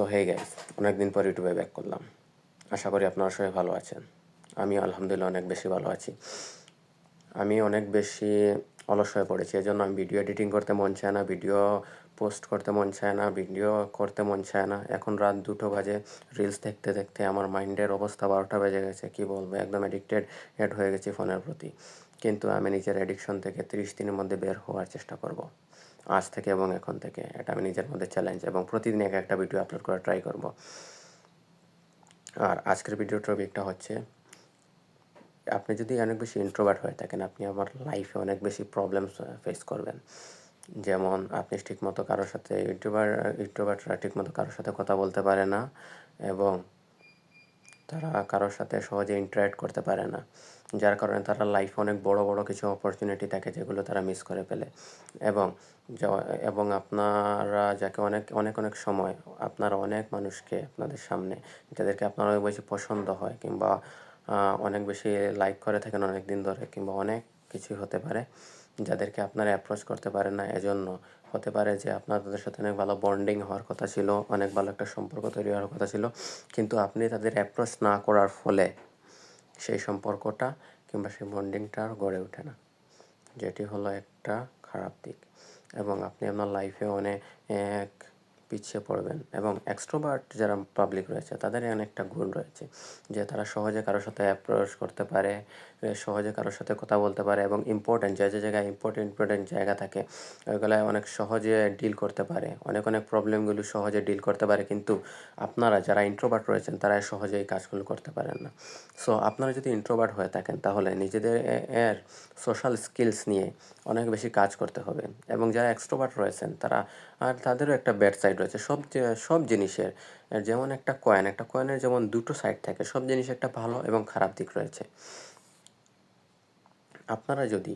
So hey guys অনেকদিন পর ইউটিউবে ব্যাক করলাম। আশা করি আপনারা সবাই ভালো আছেন। আমি আলহামদুলিল্লাহ অনেক বেশি ভালো আছি। আমি অনেক বেশি অলস হয়ে পড়েছি, এজন্য আমি ভিডিও এডিটিং করতে মন চায় না ভিডিও পোস্ট করতে মন চায় না ভিডিও করতে মন চায় না। এখন রাত দুটো বাজে রিলস দেখতে দেখতে আমার মাইন্ডের অবস্থা বারোটা বেজে গেছে, কি বলব? একদম অ্যাডিক্টেড হেড হয়ে গেছি ফোনের প্রতি। কিন্তু আমি নিজের অ্যাডিকশন থেকে তিরিশ দিনের মধ্যে বের হওয়ার চেষ্টা করব। আজ থেকে এবং এখন থেকে। এটা আমি নিজের মধ্যে চ্যালেঞ্জ এবং প্রতিদিন এক একটা ভিডিও আপলোড করার ট্রাই করব। আর আজকের ভিডিও টপিকটা হচ্ছে, আপনি যদি অনেক বেশি ইন্ট্রোভার্ট হয়ে থাকেন, আপনি আমার লাইফে অনেক বেশি প্রবলেমস ফেস করবেন। যেমন আপনি ঠিকমতো কারোর সাথে ইন্ট্রোভার ইন্ট্রোভার্টরা ঠিকমতো কারোর সাথে কথা বলতে পারে না এবং তারা কারোর সাথে সহজে ইন্টারাক্ট করতে পারে না। যার কারণে তারা লাইফে অনেক বড় বড় কিছু অপরচুনিটি থাকে যেগুলো তারা মিস করে ফেলে। এবং এবং আপনারা যাকে অনেক অনেক অনেক সময় আপনারা অনেক মানুষকে আপনাদের সামনে, যাদেরকে আপনার অনেক বেশি পছন্দ হয় কিংবা অনেক বেশি লাইক করে থাকেন অনেক দিন ধরে কিংবা অনেক কিছুই হতে পারে যাদেরকে আপনারা অ্যাপ্রোচ করতে পারেন না, এজন্য হতে পারে যে আপনার তাদের সাথে অনেক ভালো বন্ডিং হওয়ার কথা ছিল, অনেক ভালো একটা সম্পর্ক তৈরি হওয়ার কথা ছিল, কিন্তু আপনি তাদের অ্যাপ্রোচ না করার ফলে সেই সম্পর্কটা কিংবা সেই বন্ডিংটা আর গড়ে ওঠে না। যেটি হলো একটা খারাপ দিক। এবং আপনি আপনার লাইফে অনেক পিছিয়ে পড়বেন এবং এক্সট্রোভার্ট যারা পাবলিক রয়েছে তাদের অনেকটা গুণ রয়েছে। যে তারা সহজে কারোর সাথে অ্যাপ্রোচ করতে পারে সহজে কারোর সাথে কথা বলতে পারে এবং ইম্পর্টেন্ট যে যে জায়গায় ইম্পর্টেন্ট ইম্পর্টেন্ট জায়গা থাকে ওইগুলোয় অনেক সহজে ডিল করতে পারে। অনেক অনেক প্রবলেমগুলো সহজে ডিল করতে পারে, কিন্তু আপনারা যারা ইন্ট্রোভার্ট রয়েছেন, তারা সহজে এই কাজগুলো করতে পারেন না। সো আপনারা যদি ইন্ট্রোভার্ট হয়ে থাকেন, তাহলে নিজেদের এর সোশ্যাল স্কিলস নিয়ে অনেক বেশি কাজ করতে হবে। এবং যারা এক্সট্রোভার্ট রয়েছেন, তারা আর তাদেরও একটা ব্যাড সাইড রয়েছে সব সব জিনিসের যেমন একটা কয়েন একটা কয়েনের যেমন দুটো সাইড থাকে, সব জিনিসের একটা ভালো এবং খারাপ দিক রয়েছে। আপনারা যদি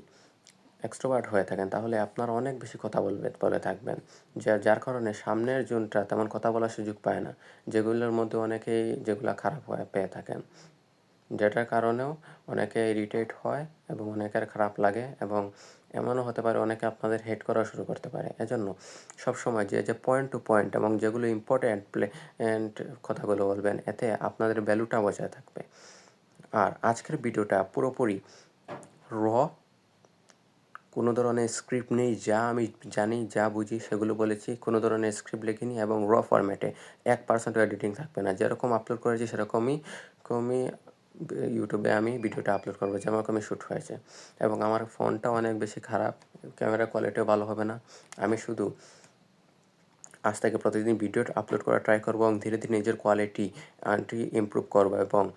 এক্সট্রোভার্ট হয়ে থাকেন, তাহলে আপনারা অনেক বেশি কথা বলবে, বলে থাকবেন। যা, যার কারণে সামনের জনটা তেমন কথা বলার সুযোগ পায় না, যেগুলোর মধ্যে অনেকেই যেগুলো খারাপ হয়ে, পেয়ে থাকেন। যেটার কারণেও অনেকে ইরিটেট হয় এবং অনেকের খারাপ লাগে এবং এমনও হতে পারে অনেকে আপনাদের হেড করা শুরু করতে পারে। এজন্য সবসময় যে যে পয়েন্ট টু পয়েন্ট এবং যেগুলো ইম্পর্ট্যান্ট প্লে কথাগুলো বলবেন, এতে আপনাদের ভ্যালুটা বজায় থাকবে। আর আজকের ভিডিওটা পুরোপুরি র কোনো ধরনের স্ক্রিপ্ট নেই, যা আমি জানি, যা বুঝি, সেগুলো বলেছি, কোনো ধরনের স্ক্রিপ্ট লিখিনি এবং র ফরম্যাটে এক পার্সেন্ট এডিটিং থাকবে না। যেরকম আপলোড করেছি, সেরকমই, কমই ইউটিউবে আমি ভিডিওটা আপলোড করব যেমন শ্যুট হয়েছে। এবং আমার ফোনটা অনেক বেশি খারাপ ক্যামেরা কোয়ালিটিও ভালো হবে না। আমি শুধু আজ থেকে প্রতিদিন ভিডিও আপলোড করা ট্রাই করব এবং ধীরে ধীরে নিজের কোয়ালিটি আনটি ইমপ্রুভ করব এবং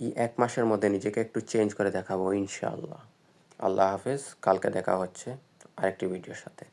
এই এক মাসের মধ্যে নিজেকে একটু চেঞ্জ করে দেখাবো, ইনশাআল্লাহ। আল্লাহ হাফিজ, কালকে দেখা হচ্ছে আরেকটি ভিডিওর সাথে।